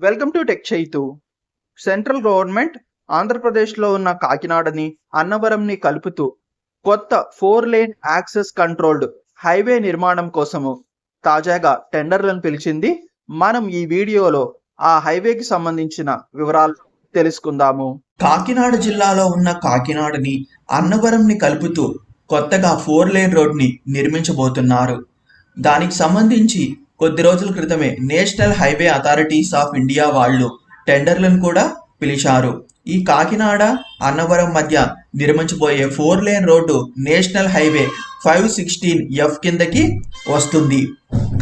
Welcome to tech Chaitu. Central government ఆంధ్రప్రదేశ్లో ఉన్న కాకినాడని అన్నవరంని కలుపుతూ కొత్త four lane access controlled highway నిర్మాణం కోసము తాజాగా టెండర్లను పిలిచింది. మనం ఈ వీడియోలో ఆ హైవేకి సంబంధించిన వివరాలు తెలుసుకుందాము. కాకినాడ జిల్లాలో ఉన్న కాకినాడని అన్నవరంని కలుపుతూ కొత్తగా ఫోర్ లేన్ రోడ్ని నిర్మించబోతున్నారు. దానికి సంబంధించి కొద్ది రోజుల క్రితమే national highway authorities of India వాళ్ళు టెండర్లను కూడా పిలిచారు. ఈ కాకినాడ అన్నవరం మధ్య నిర్మించబోయే four lane road national highway five sixteen F కిందకి వస్తుంది.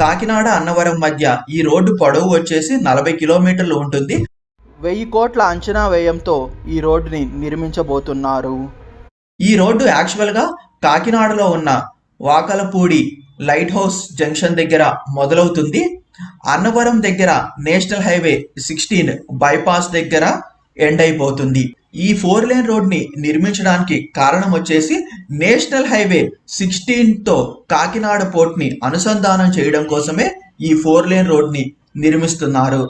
కాకినాడ అన్నవరం మధ్య ఈ రోడ్డు పొడవు వచ్చేసి నలభై కిలోమీటర్లు ఉంటుంది. వెయ్యి కోట్ల అంచనా వ్యయంతో ఈ రోడ్డుని నిర్మించబోతున్నారు. ఈ రోడ్డు యాక్చువల్గా కాకినాడలో ఉన్న వాకలపూడి లైట్ హౌస్ జంక్షన్ దగ్గర మొదలవుతుంది. అన్నవరం దగ్గర నేషనల్ హైవే సిక్స్టీన్ బైపాస్ దగ్గర ఎండ్ అయిపోతుంది. ఈ ఫోర్ లేన్ రోడ్ని నిర్మించడానికి కారణం వచ్చేసి నేషనల్ హైవే సిక్స్టీన్తో కాకినాడ పోర్ట్ని అనుసంధానం చేయడం కోసమే ఈ ఫోర్ లేన్ రోడ్ని నిర్మిస్తున్నారు.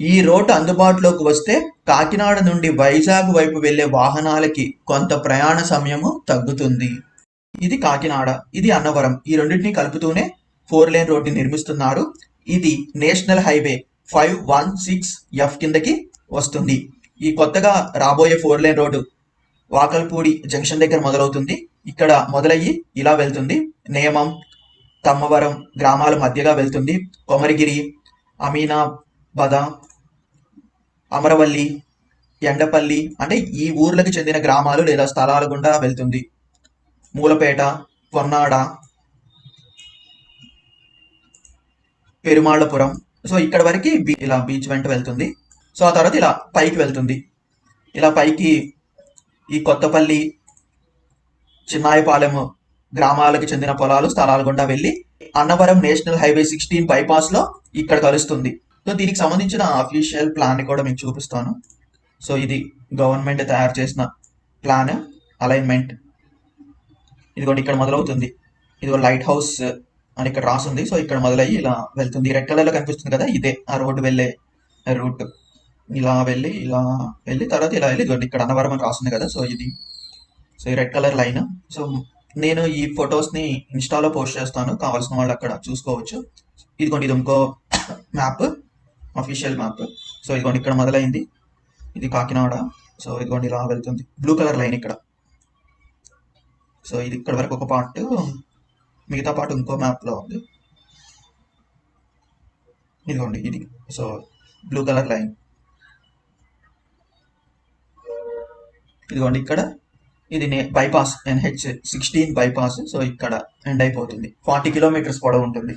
ఈ రోడ్ అందుబాటులోకి వస్తే కాకినాడ నుండి వైజాగ్ వైపు వెళ్ళే వాహనాలకి కొంత ప్రయాణ సమయము తగ్గుతుంది. ఇది కాకినాడ ఇది అన్నవరం. ఈ రెండింటిని కలుపుతూనే ఫోర్ లేన్ రోడ్ని నిర్మిస్తున్నారు ఇది national highway five one six F కిందకి వస్తుంది. ఈ కొత్తగా రాబోయే four lane road Vakalapudi junction దగ్గర మొదలవుతుంది. ఇక్కడ మొదలయ్యి ఇలా వెళ్తుంది. నేమం తమ్మవరం గ్రామాల మధ్యగా వెళ్తుంది. కొమరిగిరి అమీనాబాద అమరవల్లి ఎండపల్లి అంటే ఈ ఊర్లకు చెందిన గ్రామాలు లేదా స్థలాల గుండా వెళ్తుంది. మూలపేట పొన్నాడ పెరుమాళ్ళపురం. సో ఇక్కడ వరకు ఇలా బీచ్ వెంట వెళ్తుంది. సో ఆ తర్వాత ఇలా పైకి వెళ్తుంది. ఇలా పైకి ఈ కొత్తపల్లి చిన్నాయపాలెం గ్రామాలకు చెందిన పొలాలు స్థలాలు గుండా వెళ్ళి అన్నవరం నేషనల్ హైవే సిక్స్టీన్ బైపాస్లో ఇక్కడ కలుస్తుంది. సో దీనికి సంబంధించిన అఫీషియల్ ప్లాన్ కూడా మీకు చూపిస్తాను. సో ఇది గవర్నమెంట్ తయారు చేసిన ప్లాన్ అలైన్మెంట్. ఇదిగోండి ఇక్కడ మొదలవుతుంది. ఇదిగో లైట్ హౌస్ అని ఇక్కడ రాసుంది. సో ఇక్కడ మొదలయ్యి ఇలా వెళ్తుంది. రెడ్ కలర్లో కనిపిస్తుంది కదా ఇదే ఆ రోడ్డు వెళ్ళే రూట్. ఇలా వెళ్ళి ఇలా వెళ్ళి తర్వాత ఇలా వెళ్ళి ఇదిగోండి ఇక్కడ అన్నవరం అని రాస్తుంది కదా సో ఇది. సో ఈ రెడ్ కలర్ లైన్. సో నేను ఈ ఫొటోస్ని ఇన్స్టాలో పోస్ట్ చేస్తాను. కావాల్సిన వాళ్ళు అక్కడ చూసుకోవచ్చు. ఇదిగోండి ఇది ఇంకో మ్యాప్ అఫీషియల్ మ్యాప్. సో ఇదిగోండి ఇక్కడ మొదలైంది. ఇది కాకినాడ. సో ఇదిగోండి ఇలా వెళ్తుంది. బ్లూ కలర్ లైన్ ఇక్కడ. సో ఇది ఇక్కడ వరకు ఒక పార్ట్. మిగతా పార్ట్ ఇంకో మ్యాప్లో ఉంది. ఇదిగోండి ఇది. సో బ్లూ కలర్ లైన్ ఇదిగోండి ఇక్కడ. ఇది bypass NH sixteen bypass so ఇక్కడ ఎండ్ అయిపోతుంది. ఫార్టీ కిలోమీటర్స్ పొడవు ఉంటుంది.